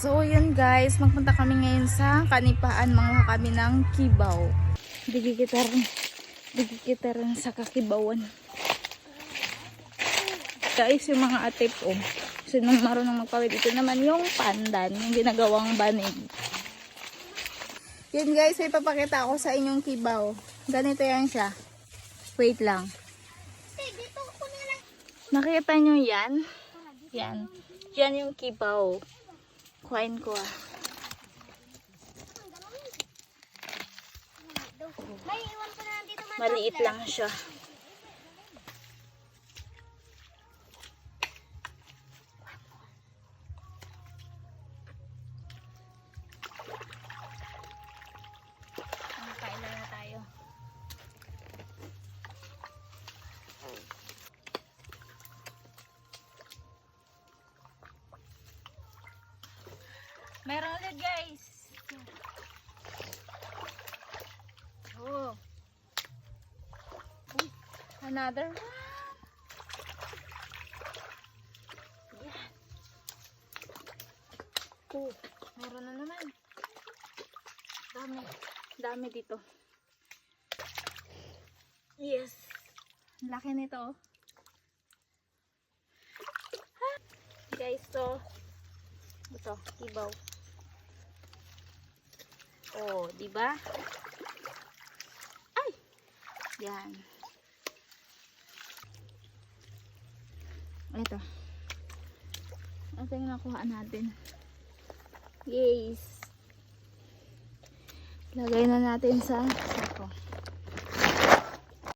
So, yun guys, magpunta kami ngayon sa Kanipaan, mga kami ng Kibaw. Digi kita rin, digi kita rin sa Kakibawan. Guys, yung mga atip, oh. Sino marunong magpawid? Ito naman yung pandan, yung ginagawang banig. Yun guys, may papakita ako sa inyong Kibaw. Ganito yan siya. Wait lang. Nakita nyo yan? Yan. Yan yung Kibaw. Kuhain ko ah. Maliit lang siya. Meron ulit guys. Oh. Uy, Another one. Yan. Oh, meron na naman. Dami. Dami dito. Yes. Laki nito. oh. Ha? Guys, to. Ito, ibaw. Oh, di ba? Ay! Yan. Ito. Ito yung nakuha natin. Yes. Lagay na natin sa